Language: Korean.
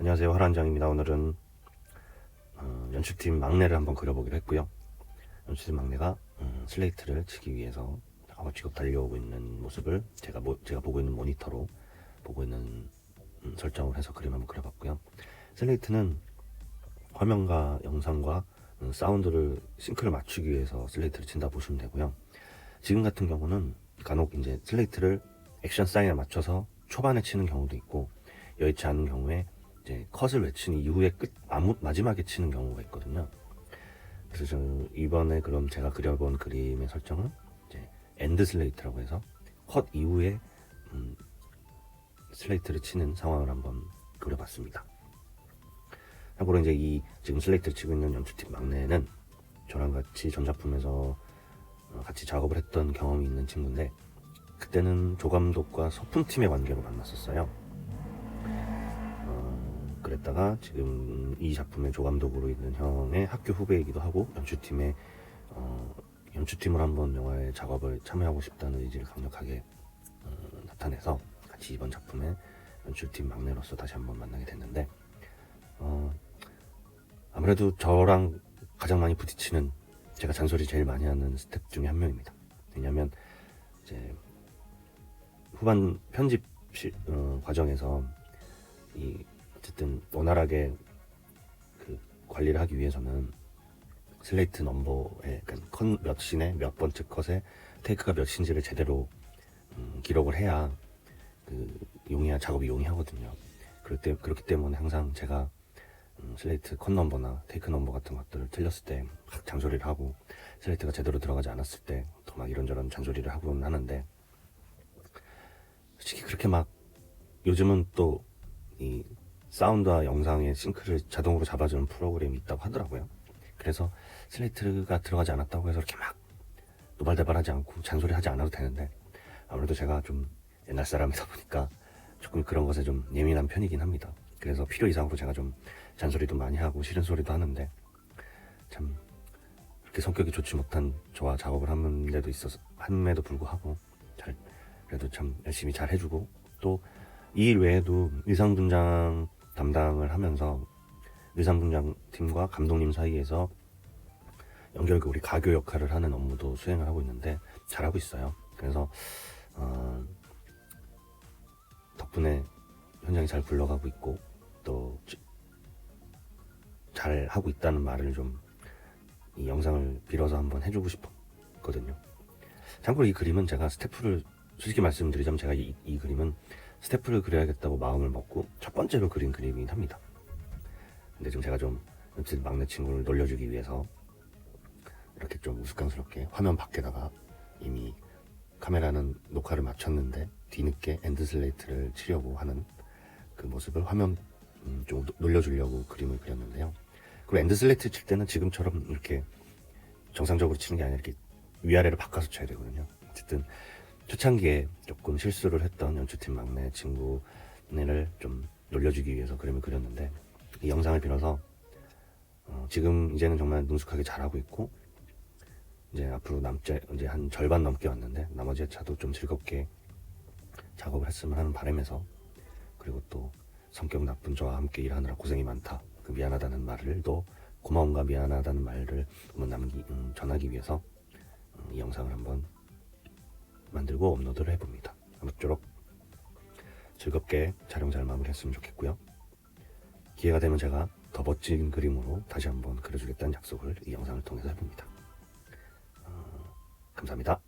안녕하세요. 화란장입니다. 오늘은 어, 연출팀 막내를 한번 그려보기로 했고요. 연출팀 막내가 음, 슬레이트를 치기 위해서 작업직업 달려오고 있는 모습을 제가, 모, 제가 보고 있는 모니터로 보고 있는 음, 설정을 해서 그림 한번 그려봤고요. 슬레이트는 화면과 영상과 음, 사운드를 싱크를 맞추기 위해서 슬레이트를 친다 보시면 되고요. 지금 같은 경우는 간혹 이제 슬레이트를 액션 사인에 맞춰서 초반에 치는 경우도 있고 여의치 않은 경우에 이제 컷을 외친 이후에 끝 아무, 마지막에 치는 경우가 있거든요. 그래서 저 이번에 그럼 제가 그려본 그림의 설정은 이제 엔드 슬레이트라고 해서 컷 이후에 음, 슬레이트를 치는 상황을 한번 그려봤습니다. 참고로 이제 이 지금 슬레이트를 치고 있는 연출팀 막내는 저랑 같이 전작품에서 어, 같이 작업을 했던 경험이 있는 친구인데 그때는 조감독과 소품팀의 관계로 만났었어요. 어, 그랬다가 지금 이 작품의 조감독으로 있는 형의 학교 후배이기도 하고 연출팀의 어, 연출팀을 한번 영화의 작업을 참여하고 싶다는 의지를 강력하게 어, 나타내서 같이 이번 작품의 연출팀 막내로서 다시 한번 만나게 됐는데 어, 아무래도 저랑 가장 많이 부딪히는 제가 잔소리 제일 많이 하는 스텝 중에 한 명입니다. 왜냐하면 이제 후반 편집 시, 어, 과정에서 이 어쨌든 원활하게 그 관리를 하기 위해서는 슬레이트 넘버에 그러니까 컷몇 씬에 몇 번째 컷에 테이크가 몇 씬지를 제대로 음, 기록을 해야 그 용이한 작업이 용이하거든요. 그럴 때 그렇기 때문에 항상 제가 음, 슬레이트 컷 넘버나 테이크 넘버 같은 것들을 틀렸을 때 막 잔소리를 하고 슬레이트가 제대로 들어가지 않았을 때더막 이런저런 잔소리를 하곤 하는데 솔직히 그렇게 막 요즘은 또 이 사운드와 영상의 싱크를 자동으로 잡아주는 프로그램이 있다고 하더라고요. 그래서 슬레이트가 들어가지 않았다고 해서 이렇게 막 노발대발하지 않고 잔소리 하지 않아도 되는데 아무래도 제가 좀 옛날 사람이다 보니까 조금 그런 것에 좀 예민한 편이긴 합니다. 그래서 필요 이상으로 제가 좀 잔소리도 많이 하고 싫은 소리도 하는데 참 그렇게 성격이 좋지 못한 저와 작업을 하는데도 있어서 함에도 불구하고 잘 그래도 참 열심히 잘 해주고 또 이 일 외에도 의상 분장 담당을 하면서 의상 분장 팀과 감독님 사이에서 연결그 우리 가교 역할을 하는 업무도 수행을 하고 있는데 잘하고 있어요. 그래서 어, 덕분에 현장이 잘 굴러가고 있고 또 잘 하고 있다는 말을 좀 이 영상을 빌어서 한번 해주고 싶었거든요. 참고로 이 그림은 제가 스태프를 솔직히 말씀드리자면 제가 이, 이 그림은 스태프를 그려야겠다고 마음을 먹고 첫 번째로 그린 그림이긴 합니다. 근데 지금 제가 좀 연출 막내 친구를 놀려주기 위해서 이렇게 좀 우스꽝스럽게 화면 밖에다가 이미 카메라는 녹화를 마쳤는데 뒤늦게 엔드 슬레이트를 치려고 하는 그 모습을 화면 음, 좀 노- 놀려주려고 그림을 그렸는데요. 그리고 엔드 슬레이트 칠 때는 지금처럼 이렇게 정상적으로 치는 게 아니라 이렇게 위아래를 바꿔서 쳐야 되거든요. 어쨌든 초창기에 조금 실수를 했던 연출팀 막내 친구네를 좀 놀려주기 위해서 그림을 그렸는데 이 영상을 빌어서 어, 지금 이제는 정말 능숙하게 잘하고 있고 이제 앞으로 남자 이제 한 절반 넘게 왔는데 나머지 차도 좀 즐겁게 작업을 했으면 하는 바람에서 그리고 또 성격 나쁜 저와 함께 일하느라 고생이 많다. 그 미안하다는 말을 또 고마움과 미안하다는 말을 남기 음, 전하기 위해서 음, 이 영상을 한번 만들고 업로드를 해봅니다. 아무쪼록 즐겁게 촬영 잘 마무리했으면 좋겠고요. 기회가 되면 제가 더 멋진 그림으로 다시 한번 그려주겠다는 약속을 이 영상을 통해서 해봅니다. 어, 감사합니다.